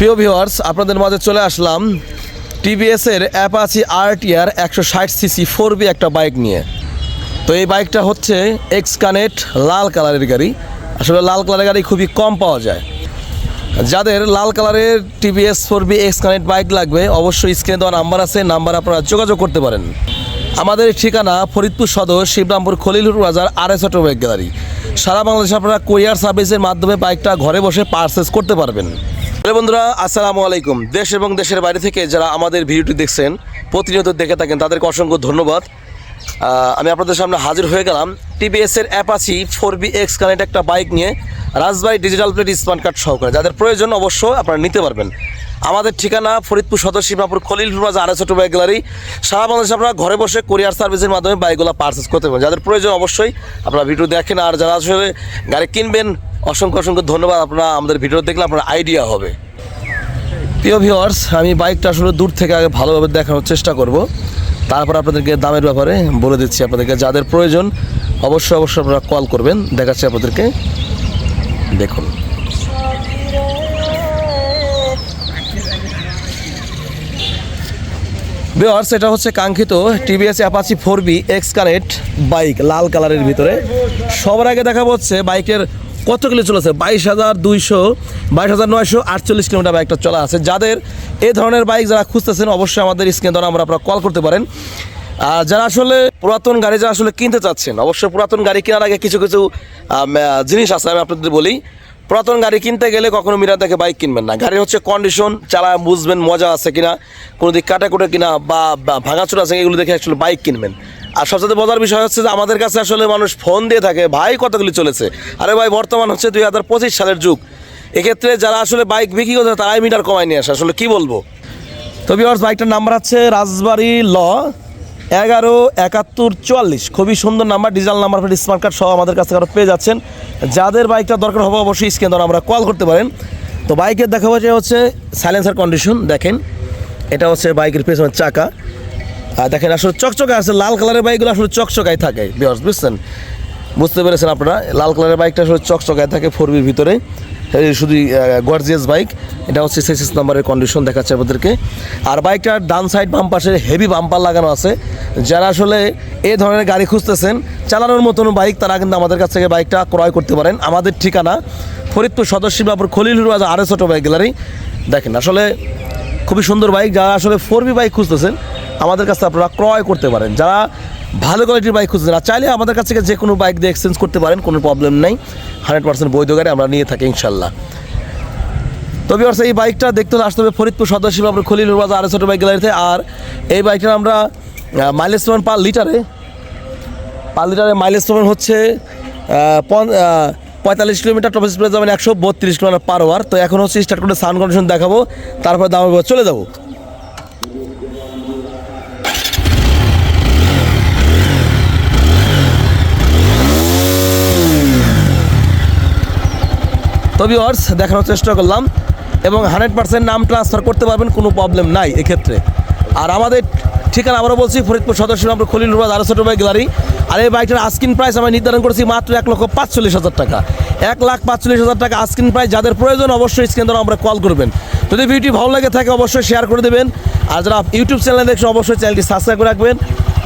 প্রিয় ভিউয়ার্স আপনাদের মাঝে চলে আসলাম টিভিএস এর অ্যাপাচি আরটিআর একশো ষাট সিসি ফোর বি একটা বাইক নিয়ে। তো এই বাইকটা হচ্ছে এক্স কানেক্ট লাল কালারের গাড়ি। আসলে লাল কালারের গাড়ি খুবই কম পাওয়া যায়। যাদের লাল কালারের TVS four V X connect bike লাগবে, অবশ্যই স্ক্রিনে দেওয়া নাম্বার আছে নাম্বার আপনারা যোগাযোগ করতে পারেন। আমাদের ঠিকানা ফরিদপুর সদর, Shibrampur Khalilur Bazar R S auto bike gallery সারা বাংলাদেশে আপনারা কোরিয়ার সার্ভিসের মাধ্যমে বাইকটা ঘরে বসে পারচেস করতে পারবেন। হ্যালো বন্ধুরা, আসসালামু আলাইকুম। দেশ এবং দেশের বাইরে থেকে যারা আমাদের ভিডিওটি দেখছেন, প্রতিনিয়ত দেখে থাকেন, তাদেরকে অসংখ্য ধন্যবাদ। আমি আপনাদের সামনে হাজির হয়ে গেলাম। টিভিএস এর Apache four V X connect একটা বাইক নিয়ে Rajbari digital plate smart card সহকারে। যাদের প্রয়োজন অবশ্য আপনারা নিতে পারবেন। আমাদের ঠিকানা ফরিদপুর সদর সীমাপুর খলিল রুরাজ আর ছোট বাইক গ্যালারি সারা বাংলাদেশে আপনারা ঘরে বসে কোরিয়ার সার্ভিসের মাধ্যমে বাইকগুলো পারচেস করতে পারেন যাদের প্রয়োজন অবশ্যই আপনারা ভিডিও দেখেন। আর যারা আসলে গাড়ি কিনবেন অসংখ্য অসংখ্য ধন্যবাদ। আপনারা আমাদের ভিডিও দেখলে আপনার আইডিয়া হবে। প্রিয় ভিউয়ার্স আমি বাইকটা আসলে দূর থেকে আগে ভালোভাবে দেখানোর চেষ্টা করব। তারপর আপনাদেরকে দামের ব্যাপারে বলে দিচ্ছি আপনাদেরকে যাদের প্রয়োজন, অবশ্যই অবশ্যই আপনারা কল করবেন। দেখাচ্ছি আপনাদেরকে। দেখুন। ভিউয়ার্স এটা হচ্ছে কাঙ্ক্ষিত TVS Apache four V X connect bike লাল কালারের ভিতরে। সবার আগে দেখা হচ্ছে বাইকের কত কিলো চলেছে বাইশ হাজার দুইশো, বাইশ হাজার নয়শো আটচল্লিশ কিলোমিটার বাইকটা চলা আছে। যাদের এই ধরনের বাইক যারা খুঁজতেছেন, অবশ্যই আমাদের স্ক্রিন দ্বারা আমরা আপনারা কল করতে পারেন। আর যারা আসলে পুরাতন গাড়ি যারা আসলে কিনতে চাচ্ছেন, অবশ্যই পুরাতন গাড়ি কেনার আগে কিছু কিছু জিনিস আছে, আমি আপনাদের বলি। পুরাতন গাড়ি কিনতে গেলে কখনো মিরা দেখে বাইক কিনবেন না। গাড়ি হচ্ছে কন্ডিশন চালা বুঝবেন মজা আছে কিনা, কোনো দিক কাটাকুটে কিনা বা ভাঙাচোরা আছে এগুলো দেখে আসলে বাইক কিনবেন। আর সবচেয়ে মজার বিষয় হচ্ছে যে আমাদের কাছে আসলে মানুষ ফোন দিয়ে থাকে, ভাই, কতগুলি চলেছে? আরে ভাই, বর্তমান হচ্ছে দুই হাজার পঁচিশ সালের যুগ। এক্ষেত্রে যারা আসলে বাইক বিক্রি করছে, তারাই মিটার কমায় নিয়ে আসে। আসলে কি বলব? তো বিয়ার্স বাইকটার নাম্বার আছে রাজবাড়ি ল, এগারো, একাত্তর, চুয়াল্লিশ। খুবই সুন্দর number digital number smart card সহ আমাদের কাছ থেকে আরও পেয়ে যাচ্ছেন। যাদের বাইকটা দরকার হবে, অবশ্যই স্ক্রিন দ্বারা আমরা কল করতে পারেন। তো বাইকের দেখাবো যে হচ্ছে সাইলেন্সার কন্ডিশন দেখেন। এটা হচ্ছে বাইকের পেছনের চাকা। দেখেন আসলে চকচকে আছে, লাল কালারের বাইকগুলো আসলে চকচকায় থাকে বিয়ার্স বুঝছেন? বুঝতে পেরেছেন আপনারা? লাল কালারের বাইকটা আসলে চকচকায় থাকে ফোর ভিতরে। শুধু গর্জিয়াস বাইক এটা হচ্ছে সিক্স নাম্বারের কন্ডিশন দেখাচ্ছে আপনাদেরকে। আর বাইকটার ডান সাইড বাম পাশে হেভি বাম্পার লাগানো আছে। যারা আসলে এই ধরনের গাড়ি খুঁজতেছেন, চালানোর মতন বাইক তারা কিন্তু আমাদের কাছ থেকে বাইকটা ক্রয় করতে পারেন। আমাদের ঠিকানা ফরিদপুর সদস্য বাবুর খলিলুর বাজার আরএস অটো বাইক গ্যালারি দেখেন, আসলে খুবই সুন্দর বাইক যারা আসলে ফোর বি বাইক খুঁজতেছেন আমাদের কাছে আপনারা ক্রয় করতে পারেন। যারা ভালো কোয়ালিটির বাইক খুঁজছেন আর চাইলে আমাদের কাছ থেকে যে কোনো বাইক দিয়ে এক্সচেঞ্জ করতে পারেন, কোনো প্রবলেম নেই। হান্ড্রেড পার্সেন্ট বৈধ গাড়ি আমরা নিয়ে থাকি ইনশাল্লাহ তবে অর্থ এই বাইকটা দেখতে হলে আসতে হবে ফরিদপুর সদস্য আমরা খলিল বাজার আরএস অটো বাইক গ্যালারিতে আর এই বাইকটা আমরা মাইলেজ পার পার লিটারে পার লিটারে মাইলেজ পাবেন হচ্ছে পঁয়তাল্লিশ কিলোমিটার টপ স্পিড যাবেন একশো বত্রিশ কিলোমিটার পার আওয়ার তো এখন হচ্ছে স্টার্ট করে সাউন্ড কন্ডিশন দেখাবো, তারপরে দাম চলে যাব। তবে অর্স দেখানোর চেষ্টা করলাম এবং হান্ড্রেড পার্সেন্ট নাম ট্রান্সফার করতে পারবেন, কোনো প্রবলেম নাই এক্ষেত্রে। আর আমাদের ঠিকানা আবারও বলছি, ফরিদপুর সদস্য আমরা খলিল রোড ছোটো বাইক গ্যালারি। আর এই বাইকটার আস্কিন প্রাইস আমরা নির্ধারণ করেছি মাত্র এক লক্ষ পাঁচচল্লিশ হাজার টাকা। এক লাখ পাঁচচল্লিশ হাজার টাকা আস্কিন প্রাইস যাদের প্রয়োজন অবশ্যই স্ক্রিন দ্বারা আমরা কল করবেন। যদি ভিডিও ভালো লাগে থাকে, অবশ্যই শেয়ার করে দেবেন। আর যারা ইউটিউব চ্যানেলে দেখছেন অবশ্যই চ্যানেলটি সাবস্ক্রাইব করে রাখবেন।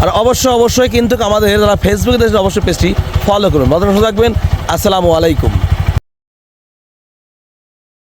আর অবশ্যই অবশ্যই কিন্তু আমাদের যারা ফেসবুকে দেখছেন অবশ্যই পেজটি ফলো করুন। ভালো থাকবেন আসসালামু আলাইকুম।